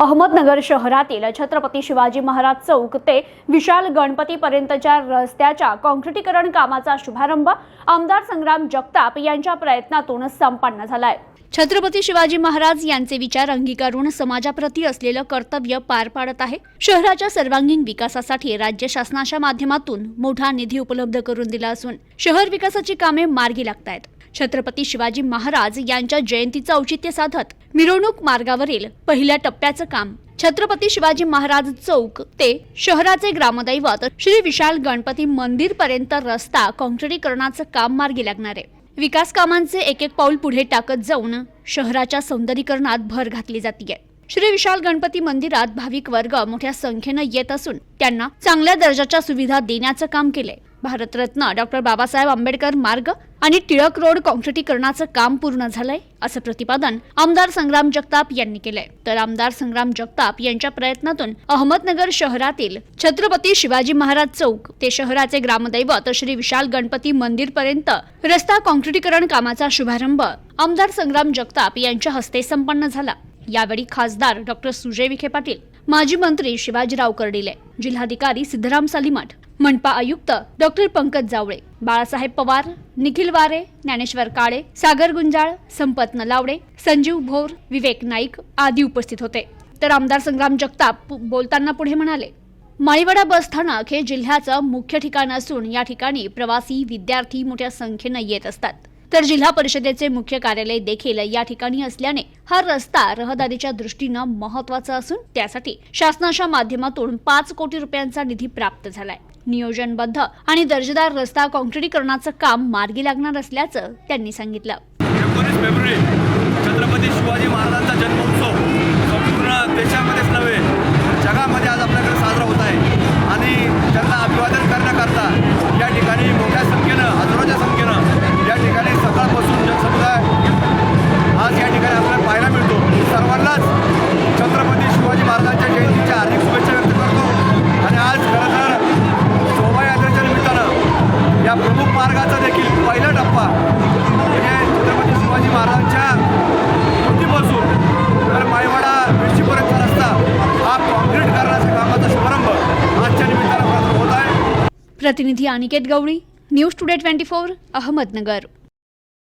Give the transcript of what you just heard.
अहमदनगर शहरातील छत्रपती शिवाजी महाराज चौक ते विशाल गणपतीपर्यंतच्या रस्त्याच्या काँक्रिटीकरण कामाचा शुभारंभ आमदार संग्राम जगताप यांच्या प्रयत्नातून संपन्न झालाय. छत्रपती शिवाजी महाराज यांचे विचार अंगीकारून समाजाप्रती असलेलं कर्तव्य पार पाडत आहे. शहराच्या सर्वांगीण विकासासाठी राज्य शासनाच्या माध्यमातून मोठा निधी उपलब्ध करून दिला असून शहर विकासाची कामे मार्गी लागत आहेत छत्रपती शिवाजी महाराज यांच्या जयंतीचं औचित्य साधत मिरवणूक मार्गावरील पहिल्या टप्प्याचं काम. छत्रपती शिवाजी महाराज चौक ते शहराचे ग्रामदैवत श्री विशाल गणपती मंदिर पर्यंत रस्ता काँक्रिटीकरणाचं काम मार्गी लागणार. आहे विकास कामांचे एक एक पाऊल पुढे टाकत जाऊन शहराच्या सौंदर्यीकरणात भर घातली जाते श्री विशाल गणपती मंदिरात भाविक वर्ग मोठ्या संख्येनं येत असून त्यांना चांगल्या दर्जाच्या सुविधा देण्याचं काम केलंय. भारतरत्न डॉक्टर बाबासाहेब आंबेडकर मार्ग आणि टिळक रोड काँक्रिटीकरणाचं काम पूर्ण झालंय असं प्रतिपादन आमदार संग्राम जगताप यांनी केलंय. तर आमदार संग्राम जगताप यांच्या प्रयत्नातून अहमदनगर शहरातील छत्रपती शिवाजी महाराज चौक ते शहराचे ग्रामदैवत श्री विशाल गणपती मंदिर पर्यंत रस्ता काँक्रिटीकरण कामाचा शुभारंभ आमदार संग्राम जगताप यांच्या हस्ते संपन्न झाला. यावेळी खासदार डॉक्टर सुजय विखे पाटील माजी मंत्री शिवाजीराव कर्डिले जिल्हाधिकारी सिद्धराम सालीमठ मनपा आयुक्त डॉक्टर पंकज जावळे बाळासाहेब पवार निखिल वारे ज्ञानेश्वर काळे सागर गुंजाळ संपत नलावडे संजीव भोर विवेक नाईक आदी उपस्थित होते. तर आमदार संग्राम जगताप बोलताना पुढे म्हणाले माळीवाडा बस स्थानक हे जिल्ह्याचं मुख्य ठिकाण असून या ठिकाणी प्रवासी विद्यार्थी मोठ्या संख्येनं येत असतात. तर जिल्हा परिषदेचे मुख्य कार्यालय देखील या ठिकाणी असल्याने हा रस्ता रहदारीच्या दृष्टीनं महत्त्वाचा असून त्यासाठी शासनाच्या माध्यमातून पाच कोटी रुपयांचा निधी प्राप्त झालाय. नियोजनबद्ध आणि दर्जेदार रस्ता काँक्रिटीकरणाचं काम मार्गी लागणार असल्याचं त्यांनी सांगितलं. एकोणीस फेब्रुवारी छत्रपती शिवाजी महाराजांचा जन्म પ્રતિનિધિ Aniket Gawadi news today twenty four Ahmednagar.